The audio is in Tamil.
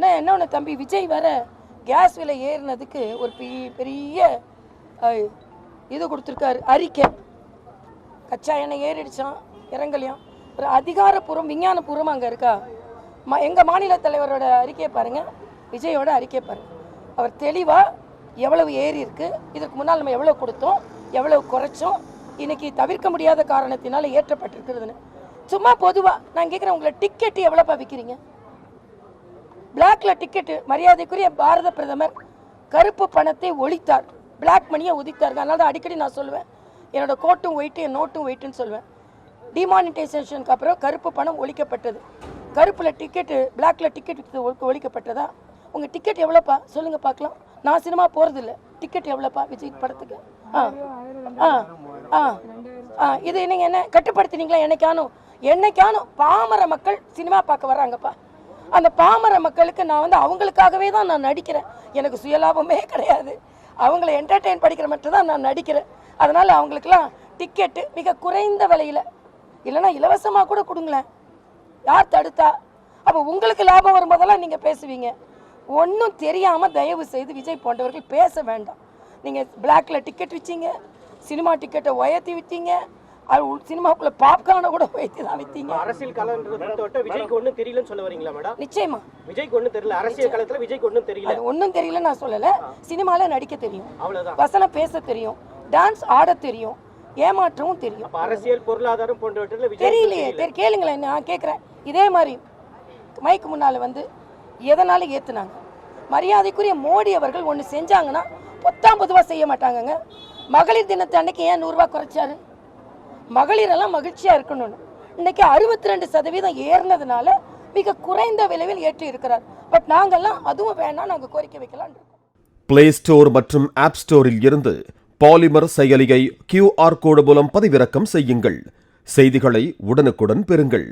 ஆனால் என்ன ஒன்று தம்பி விஜய் வர கேஸ் விலை ஏறினதுக்கு ஒரு பெரிய பெரிய இது கொடுத்துருக்காரு அறிக்கை கச்சா எண்ணெய் ஏறிடுச்சான் இறங்கலையாம். ஒரு அதிகாரப்பூர்வம் விஞ்ஞானபூர்வம் அங்கே இருக்கா? ம எங்கள் மாநில தலைவரோட அறிக்கையை பாருங்கள் விஜயோட அறிக்கையை பாருங்கள் அவர் தெளிவாக எவ்வளவு ஏறி இருக்குது இதற்கு முன்னால் நம்ம எவ்வளோ கொடுத்தோம் எவ்வளவு குறைச்சோம் இன்றைக்கி தவிர்க்க முடியாத காரணத்தினால ஏற்றப்பட்டிருக்கிறதுன்னு. சும்மா பொதுவாக நான் கேட்குறேன் உங்களை டிக்கெட் எவ்வளோப்பா விற்கிறீங்க பிளாக்ல டிக்கெட்டு மரியாதைக்குரிய பாரத பிரதமர் கருப்பு பணத்தை ஒழித்தார். பிளாக் மணியை ஒதித்தார் அதனால தான் அடிக்கடி நான் சொல்லுவேன். என்னோட கோட்டும் ஒயிட்டு என் நோட்டும் ஒயிட்டுன்னு சொல்லுவேன். டிமானிட்டைசேஷனுக்கு அப்புறம் கருப்பு பணம் ஒழிக்கப்பட்டது. கருப்பில் டிக்கெட்டு பிளாக்ல டிக்கெட் ஒழிக்கப்பட்டதா? உங்கள் டிக்கெட் எவ்வளோப்பா? சொல்லுங்கள் பார்க்கலாம். நான் சினிமா போகிறதில்ல டிக்கெட் எவ்வளோப்பா? விஜய் படத்துக்கு? ஆ. ஆ. ஆ. ஆ. இது நீங்கள் என்ன கட்டுப்படுத்தினீங்களா? என்னைக்கானும் என்னைக்கானும் பாமர மக்கள் சினிமா பார்க்க வர்றாங்கப்பா. அந்த பாமர மக்களுக்கு நான் வந்து அவங்களுக்காகவே தான் நான் நடிக்கிறேன். எனக்கு சுயலாபமே கிடையாது. அவங்கள என்டர்டெயின் படிக்கிற மட்டும் தான் நான் நடிக்கிறேன். அதனால் அவங்களுக்கெல்லாம் டிக்கெட்டு மிக குறைந்த விலையில் இல்லைன்னா இலவசமாக கூட கொடுங்களேன். யார் தடுத்தா? அப்போ உங்களுக்கு லாபம் வரும்போதெல்லாம் நீங்கள் பேசுவீங்க. ஒன்றும் தெரியாமல் தயவு செய்து விஜய் போன்றவர்கள் பேச வேண்டாம். நீங்கள் பிளாக்ல டிக்கெட் விற்றீங்க சினிமா டிக்கெட்டை உயர்த்தி விற்றீங்க சினிமாக்குள்ளே பாப்கார்னை கூட உயர்த்தி தான் விற்றீங்க அரசியல் தொட்ட விஜய்க்கு ஒண்ணும் தெரியலன்னு சொல்ல வரீங்களா மேடம் நிச்சயமா. விஜய்க்கு ஒண்ணும் தெரியல. அரசியல் களத்துல விஜய்க்கு ஒண்ணும் தெரியல. ஒன்றும் தெரியல நான் சொல்லலை. சினிமாவில் நடிக்க தெரியும். அவ்வளவுதான். வசனம் பேச தெரியும். டான்ஸ் ஆட தெரியும். ஏமாற்றவும் தெரியும். அரசியல் பொருளாதாரம் போன்றவற்றில் தெரியலையே. தெரி கேளுங்களேன் நான் கேட்குறேன் இதே மாதிரி மைக்கு முன்னால் வந்து எதனால ஏற்றுனாங்க மரியாதைக்குரிய மோடி அவர்கள் ஒன்று செஞ்சாங்கன்னா பொத்தாம் பொதுவாக செய்ய மாட்டாங்கங்க. மகளிர் தினத்தை அன்னைக்கு ஏன் நூறுரூவா குறைச்சாரு? மகளிரெல்லாம் மகிழ்ச்சியாக இருக்கணும்னு. இன்னைக்கு அறுபத்தி ரெண்டு சதவீதம் ஏறினதுனால மிக குறைந்த விலையில் ஏற்றி இருக்கிறார். பட் நாங்கள்லாம் அதுவும் வேணாம் நாங்கள் கோரிக்கை வைக்கலாம் பிளே ஸ்டோர் மற்றும் ஆப் ஸ்டோரில் இருந்து பாலிமர் செயலியை கியூஆர் கோடு மூலம் பதிவிறக்கம் செய்யுங்கள். செய்திகளை உடனுக்குடன் பெறுங்கள்.